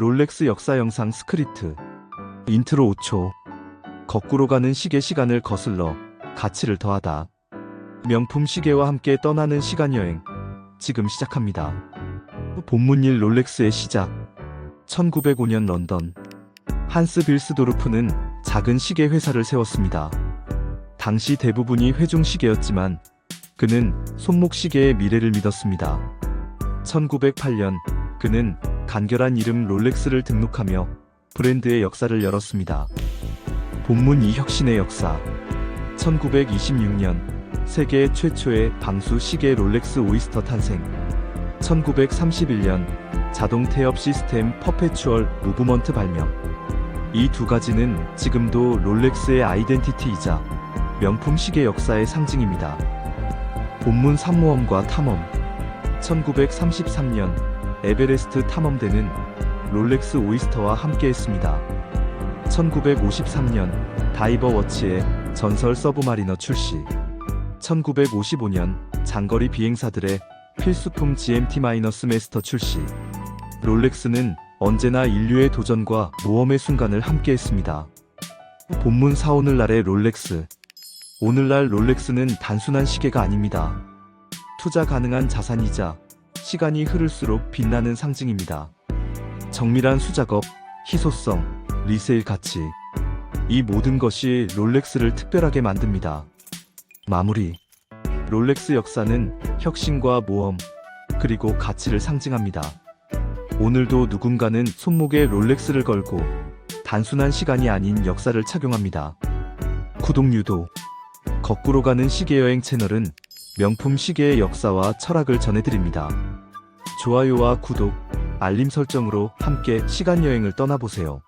롤렉스 역사 영상 스크립트 인트로 5초 거꾸로 가는 시계 시간을 거슬러 가치를 더하다 명품 시계와 함께 떠나는 시간 여행 지금 시작합니다. 본문일 롤렉스의 시작 1905년 런던 한스 빌스도르프는 작은 시계 회사를 세웠습니다. 당시 대부분이 회중 시계였지만 그는 손목 시계의 미래를 믿었습니다. 1908년 그는 간결한 이름 롤렉스를 등록하며 브랜드의 역사를 열었습니다. 본문 이 혁신의 역사 1926년 세계 최초의 방수 시계 롤렉스 오이스터 탄생 1931년 자동 태엽 시스템 퍼페추얼 무브먼트 발명 이 두 가지는 지금도 롤렉스의 아이덴티티이자 명품 시계 역사의 상징입니다. 본문 삼모험과 탐험 1933년 에베레스트 탐험대는 롤렉스 오이스터와 함께했습니다. 1953년 다이버 워치의 전설 서브마리너 출시 1955년 장거리 비행사들의 필수품 GMT 마이너스 마스터 출시 롤렉스는 언제나 인류의 도전과 모험의 순간을 함께했습니다. 본문 4 오늘날의 롤렉스 오늘날 롤렉스는 단순한 시계가 아닙니다. 투자 가능한 자산이자 시간이 흐를수록 빛나는 상징입니다. 정밀한 수작업, 희소성, 리세일 가치. 이 모든 것이 롤렉스를 특별하게 만듭니다. 마무리. 롤렉스 역사는 혁신과 모험, 그리고 가치를 상징합니다. 오늘도 누군가는 손목에 롤렉스를 걸고 단순한 시간이 아닌 역사를 착용합니다. 구독 유도. 거꾸로 가는 시계여행 채널은 명품 시계의 역사와 철학을 전해드립니다. 좋아요와 구독, 알림 설정으로 함께 시간 여행을 떠나보세요.